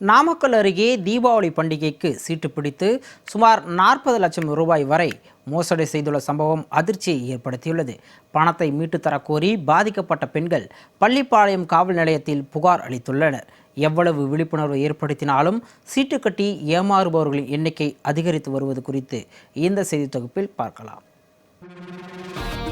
நாமக்கல் அருகே தீபாவளி பண்டிகைக்கு சீட்டு பிடித்து சுமார் நாற்பது லட்சம் ரூபாய் வரை மோசடி செய்துள்ள சம்பவம் அதிர்ச்சியை ஏற்படுத்தியுள்ளது. பணத்தை மீட்டு தரக்கோரி பாதிக்கப்பட்ட பெண்கள் பள்ளிப்பாளையம் காவல் நிலையத்தில் புகார் அளித்துள்ளனர். எவ்வளவு விழிப்புணர்வு ஏற்படுத்தினாலும் சீட்டு கட்டி ஏமாறுபவர்களின் எண்ணிக்கை அதிகரித்து வருவது குறித்து இந்த செய்தி தொகுப்பில் பார்க்கலாம்.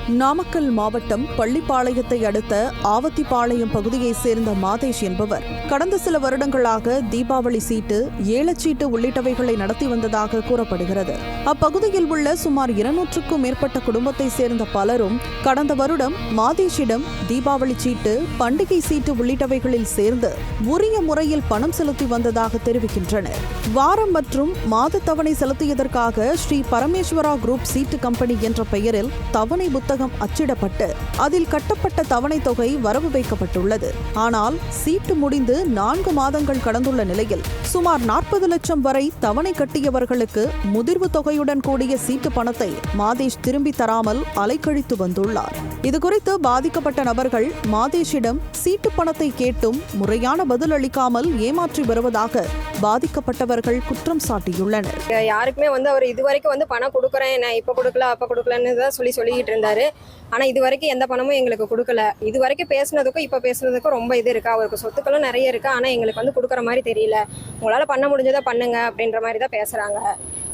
நாமக்கல் மாவட்டம் பள்ளிப்பாளையத்தை அடுத்த ஆவத்திப்பாளையம் பகுதியைச் சேர்ந்த மாதேஷ் என்பவர் கடந்த சில வருடங்களாக தீபாவளி சீட்டு ஏலச்சீட்டு உள்ளிட்டவைகளை நடத்தி வந்ததாக கூறப்படுகிறது. அப்பகுதியில் உள்ள சுமார் இருநூற்றுக்கும் மேற்பட்ட குடும்பத்தைச் சேர்ந்த பலரும் கடந்த வருடம் மாதேஷிடம் தீபாவளி சீட்டு பண்டிகை சீட்டு உள்ளிட்டவைகளில் சேர்ந்து உரிய முறையில் பணம் செலுத்தி வந்ததாக தெரிவிக்கின்றனர். வாரம் மற்றும் மாத தவணை செலுத்தியதற்காக ஸ்ரீ பரமேஸ்வரா குரூப் சீட்டு கம்பெனி என்ற பெயரில் தவணை புத்தகம் அச்சிடப்பட்டு அதில் கட்டப்பட்ட தவணை தொகை வரவு வைக்கப்பட்டுள்ளது. ஆனால் சீட்டு முடிந்து நான்கு மாதங்கள் கடந்துள்ள நிலையில் சுமார் நாற்பது லட்சம் வரை தவணை கட்டியவர்களுக்கு முதிர்வு தொகையுடன் கூடிய சீட்டு பணத்தை மாதேஷ் திரும்பி தராமல் அலைக்கழித்து வந்துள்ளார். இதுகுறித்து பாதிக்கப்பட்ட நபர்கள் மாதேஷிடம் சீட்டு பணத்தை கேட்டும் முறையான பதில் அளிக்காமல் ஏமாற்றி வருவதாக பாதிக்கப்பட்டவர்கள் குற்றம் சாட்டியுள்ளனர். யாருக்குமே வந்து அவர் இது வரைக்கும் வந்து பணம் கொடுக்குறேன் நான் இப்போ கொடுக்கல அப்போ கொடுக்கலன்னு தான் சொல்லி சொல்லிக்கிட்டு இருந்தாரு. ஆனால் இது வரைக்கும் எந்த பணமும் எங்களுக்கு கொடுக்கல. இது வரைக்கும் பேசுனதுக்கும் இப்போ பேசுனதுக்கும் ரொம்ப இது இருக்கு? அவருக்கு சொத்துக்களும் நிறைய இருக்கு? ஆனால் எங்களுக்கு வந்து கொடுக்குற மாதிரி தெரியல. உங்களால் பண்ண முடிஞ்சதை பண்ணுங்க அப்படின்ற மாதிரி தான் பேசுகிறாங்க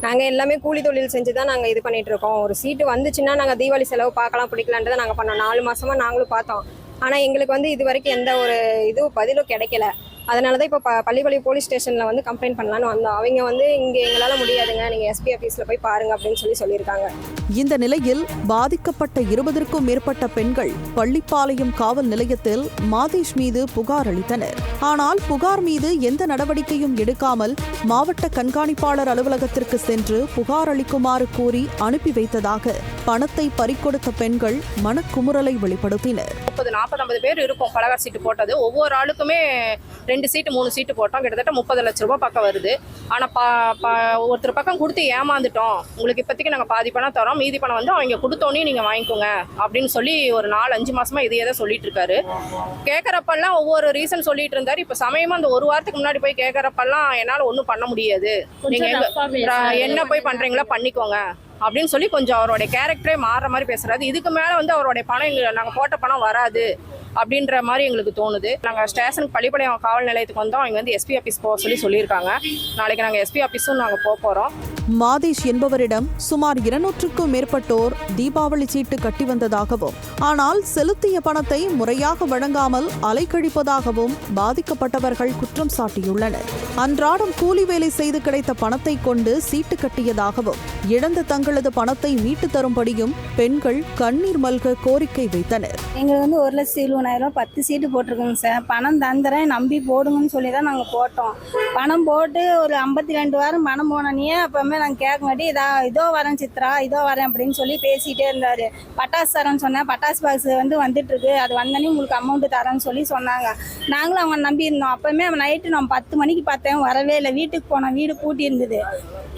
நாங்கள் எல்லாமே கூலி தொழில் செஞ்சு தான் நாங்கள் இது பண்ணிட்டு இருக்கோம். ஒரு சீட்டு வந்துச்சுன்னா நாங்கள் தீபாவளி செலவு பார்க்கலாம் பிடிக்கலான்றதை நாங்கள் பண்ணோம். நாலு மாசமா நாங்களும் பார்த்தோம். ஆனால் எங்களுக்கு வந்து இது வரைக்கும் எந்த ஒரு இதுவும் பதிலும் கிடைக்கல. அதனால தான் இப்போ ப போலீஸ் ஸ்டேஷனில் வந்து கம்ப்ளைண்ட் பண்ணலான்னு வந்தோம். அவங்க வந்து இங்கே எங்களால் முடியாதுங்க. நீங்கள் எஸ்பி ஆஃபீஸில் போய் பாருங்க அப்படின்னு சொல்லி சொல்லியிருக்காங்க. இந்த நிலையில் பாதிக்கப்பட்ட இருபதற்கும் மேற்பட்ட பெண்கள் பள்ளிப்பாளையம் காவல் நிலையத்தில் மாதேஷ் மீது புகார் அளித்தனர். ஆனால் புகார் மீது எந்த நடவடிக்கையும் எடுக்காமல் மாவட்ட கண்காணிப்பாளர் அலுவலகத்திற்கு சென்று புகார் அளிக்குமாறு கூறி அனுப்பி வைத்ததாக பணத்தை பறிக்கொடுத்த பெண்கள் மனக்குமுறலை வெளிப்படுத்தினர். முப்பது நாற்பது ஐம்பது பேர் இருக்கும். பலகார் சீட்டு போட்டது. ஒவ்வொரு ஆளுக்குமே ரெண்டு சீட்டு மூணு சீட்டு போட்டோம். கிட்டத்தட்ட முப்பது லட்ச ரூபாய் பக்கம் வருது. ஆனால் பா பா ஒருத்தர் பக்கம் கொடுத்து ஏமாந்துட்டோம். உங்களுக்கு இப்போதைக்கு நாங்கள் பாதி பணம் தரோம். மீதி பணம் வந்து அவங்க கொடுத்தோன்னே நீங்கள் வாங்கிக்கோங்க அப்படின்னு சொல்லி ஒரு நாலு அஞ்சு மாசமா இதையே தான் சொல்லிட்டு இருக்காரு. கேட்குறப்பெல்லாம் ஒவ்வொரு ரீசன் சொல்லிட்டு இருந்தாரு. இப்போ சமயமா அந்த ஒரு வாரத்துக்கு முன்னாடி போய் கேட்குறப்பெல்லாம் என்னால் ஒன்றும் பண்ண முடியாது. நீங்கள் என்ன போய் பண்ணுறீங்களா பண்ணிக்கோங்க. அப்படின்னு சொல்லி கொஞ்சம் அவருடைய கேரக்டரே மாறுற மாதிரி பேசுறாரு. இதுக்கு மேலே வந்து அவருடைய பணம் எங்க நாங்கள் போட்ட பணம் வராது அப்படின்ற மாதிரி எங்களுக்கு தோணுது. நாங்கள் ஸ்டேஷனுக்கு பள்ளிப்பாளையம் காவல் நிலையத்துக்கு வந்தோம். அவங்க வந்து எஸ்பி ஆஃபீஸ் போக சொல்லி சொல்லியிருக்காங்க. நாளைக்கு நாங்கள் எஸ்பி ஆஃபீஸும் நாங்கள் போக போகிறோம் மாதேஷ் என்பவரிடம் சுமார் இருநூற்றுக்கும் மேற்பட்டோர் தீபாவளி சீட்டு கட்டி வந்ததாகவும் ஆனால் செலுத்திய பணத்தை முறையாக வழங்காமல் அலைக்கழிப்பதாகவும் பாதிக்கப்பட்டவர்கள் குற்றம் சாட்டியுள்ளனர். அன்றாடம் கூலி வேலை செய்து கிடைத்த பணத்தை கொண்டு சீட்டு கட்டியதாகவும் இழந்த தங்களது பணத்தை மீட்டு தரும்படியும் பெண்கள் கண்ணீர் மல்க கோரிக்கை வைத்தனர். எங்களுக்கு வந்து ஒரு லட்சத்தி எழுபதாயிரம் பத்து சீட்டு போட்டிருக்கோங்க சார். பணம் தந்துறேன் நம்பி போடுங்கன்னு சொல்லி தான் நாங்கள் போட்டோம். பணம் போட்டு ஒரு ஐம்பத்தி ரெண்டு வாரம் பணம் போனோன்னே எல்லாமே நாங்கள் கேட்கங்காட்டி இதா இதோ வரேன் சித்ரா இதோ வரேன் அப்படின்னு சொல்லி பேசிகிட்டே இருந்தார். பட்டாசு தரேன்னு சொன்னேன். பட்டாசு பாக்ஸ் வந்து வந்துட்டு இருக்கு அது வந்தோடனே உங்களுக்கு அமௌண்ட்டு தரேன்னு சொல்லி சொன்னாங்க. நாங்களும் அவங்க நம்பி இருந்தோம் அப்போமே நைட்டு நான் பத்து மணிக்கு பார்த்தேன். வரவே இல்லை. வீட்டுக்கு போனேன் வீடு பூட்டி இருந்தது.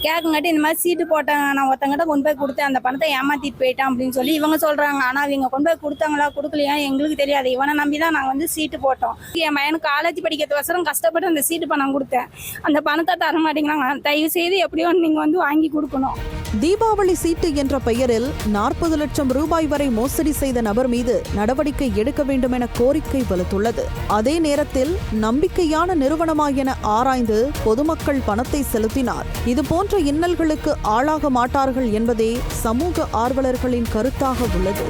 கேட்கங்காட்டி இந்த மாதிரி சீட்டு போட்டாங்க. நான் ஒருத்தங்கிட்ட கொண்டு போய் கொடுத்தேன். அந்த பணத்தை ஏமாத்திட்டு போயிட்டான் அப்படின்னு சொல்லி இவங்க சொல்றாங்க. ஆனா இவங்க கொண்டு போய் கொடுத்தாங்களா கொடுக்கலையா எங்களுக்கு தெரியாது. இவனை நம்பி தான் நாங்கள் வந்து சீட்டு போட்டோம். என் பையனுக்கு காலேஜ் படிக்கிறது வசரம் கஷ்டப்பட்டு அந்த சீட்டு பணம் கொடுத்தேன். அந்த பணத்தை தர மாட்டேங்கிறாங்க. தயவு செய்து எப்படியோ நீங்க வந்து வாங்கி கொடுக்கணும். தீபாவளி சீட்டு என்ற பெயரில் நாற்பது லட்சம் ரூபாய் வரை மோசடி செய்த நபர் மீது நடவடிக்கை எடுக்க வேண்டும் என கோரிக்கை வலுத்துள்ளது. அதே நேரத்தில் நம்பிக்கையான நிறுவனமா என ஆராய்ந்து பொதுமக்கள் பணத்தை செலுத்தினார். இதுபோன்ற இன்னல்களுக்கு ஆளாக மாட்டார்கள் என்பதே சமூக ஆர்வலர்களின் கருத்தாக உள்ளது.